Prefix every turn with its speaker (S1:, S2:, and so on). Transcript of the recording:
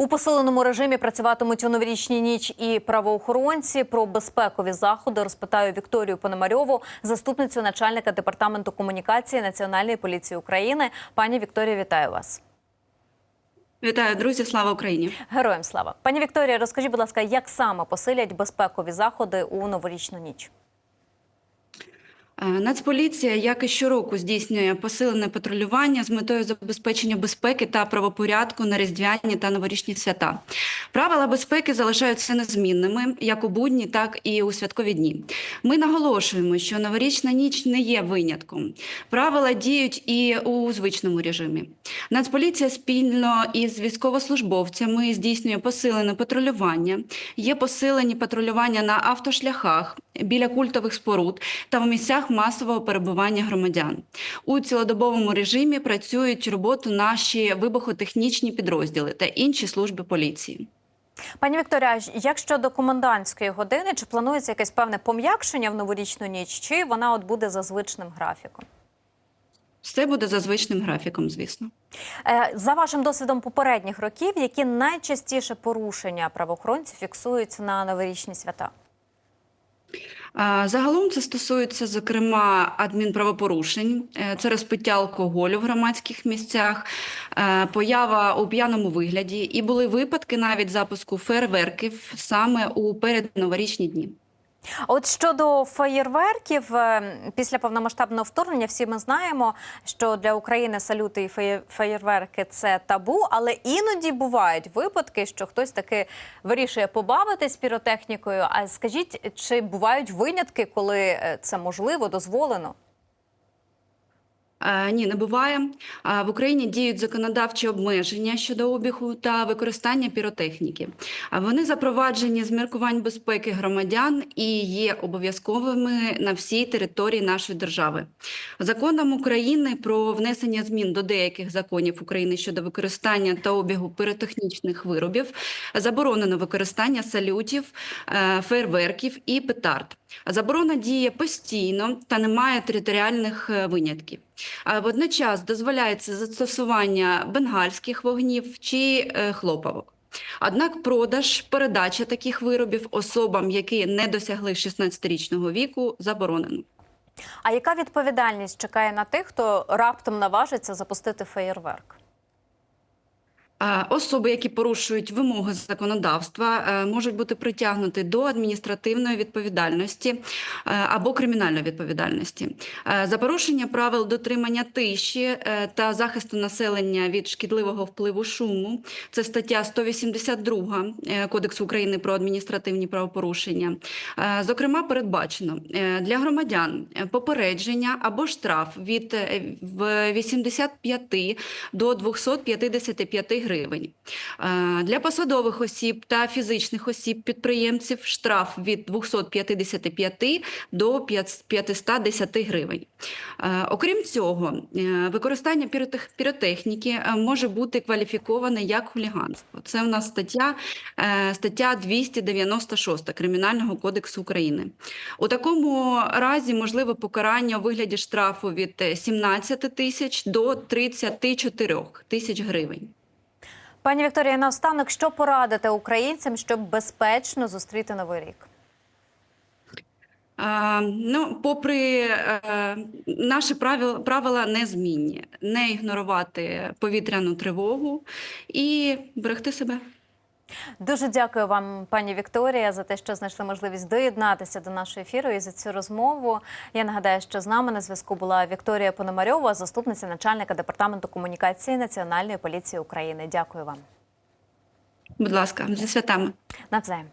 S1: У посиленому режимі працюватимуть у новорічній ніч і правоохоронці. Про безпекові заходи розпитаю Вікторію Пономарьову, заступницю начальника департаменту комунікації Національної поліції України. Пані Вікторія, вітаю вас.
S2: Вітаю, друзі! Слава Україні!
S1: Героям слава. Пані Вікторія, розкажіть, будь ласка, як саме посилять безпекові заходи у новорічну ніч?
S2: Е, Нацполіція, як і щороку, здійснює посилене патрулювання з метою забезпечення безпеки та правопорядку на різдвяні та новорічні свята. Правила безпеки залишаються незмінними як у будні, так і у святкові дні. Ми наголошуємо, що новорічна ніч не є винятком. Правила діють і у звичному режимі. Нацполіція спільно із військовослужбовцями здійснює посилене патрулювання. Є посилені патрулювання на автошляхах біля культових споруд та в місцях масового перебування громадян. У цілодобовому режимі працюють роботу наші вибухотехнічні підрозділи та інші служби поліції.
S1: Пані Вікторія, як щодо комендантської години, чи планується якесь певне пом'якшення в новорічну ніч, чи вона от буде за звичним графіком?
S2: Все буде за звичним графіком, звісно.
S1: Е, За вашим досвідом попередніх років, які найчастіше порушення правоохоронців фіксуються на новорічні свята?
S2: Загалом це стосується, зокрема, адмінправопорушень, Е, це розпиття алкоголю в громадських місцях, е, поява у п'яному вигляді, і були випадки навіть запуску фейерверків саме у передноворічні дні.
S1: От щодо феєрверків, е, після повномасштабного вторгнення, всі ми знаємо, що для України салюти і феє- феєрверки це табу, але іноді бувають випадки, що хтось таки вирішує побавитись піротехнікою. А скажіть, чи бувають винятки, коли е, це можливо, дозволено?
S2: Е, Ні, не буває. В Україні діють законодавчі обмеження щодо обігу та використання піротехніки. Вони запроваджені з міркувань безпеки громадян і є обов'язковими на всій території нашої держави. Законом України про внесення змін до деяких законів України щодо використання та обігу піротехнічних виробів заборонено використання салютів, е, фейерверків і петард. Заборона діє постійно та немає територіальних е, винятків. Водночас дозволяється застосування бенгальських вогнів чи е, хлопавок. Однак продаж, передача таких виробів особам, які не досягли 16-річного віку, заборонено.
S1: А яка відповідальність чекає на тих, хто раптом наважиться запустити феєрверк?
S2: Особи, які порушують вимоги законодавства, е, можуть бути притягнуті до адміністративної відповідальності е, або кримінальної відповідальності. Е, За порушення правил дотримання тиші та захисту населення від шкідливого впливу шуму. Це стаття 182 е, Кодексу України про адміністративні правопорушення. Зокрема, передбачено для громадян попередження або штраф від е, в 85 до 255 гривень. Е, Для посадових осіб та фізичних осіб підприємців штраф від 255 до 510 гривень. Е, Окрім цього, е, використання піротехніки може бути кваліфіковане як хуліганство. Це в нас стаття, стаття 296 Кримінального кодексу України. У такому разі можливе покарання у вигляді штрафу від е, 17 тисяч до 34 тисяч гривень.
S1: Пані Вікторія, наостанок, що порадити українцям, щоб безпечно зустріти новий рік?
S2: А, ну, попри а, наші правила, правила незмінні, не ігнорувати повітряну тривогу і берегти себе.
S1: Дуже дякую вам, пані Вікторія, за те, що знайшли можливість доєднатися до нашого ефіру і за цю розмову. Я нагадаю, що з нами на зв'язку була Вікторія Пономарьова, заступниця начальника департаменту комунікації Національної поліції України. Дякую вам.
S2: Будь ласка, зі святами.
S1: Навзаєм.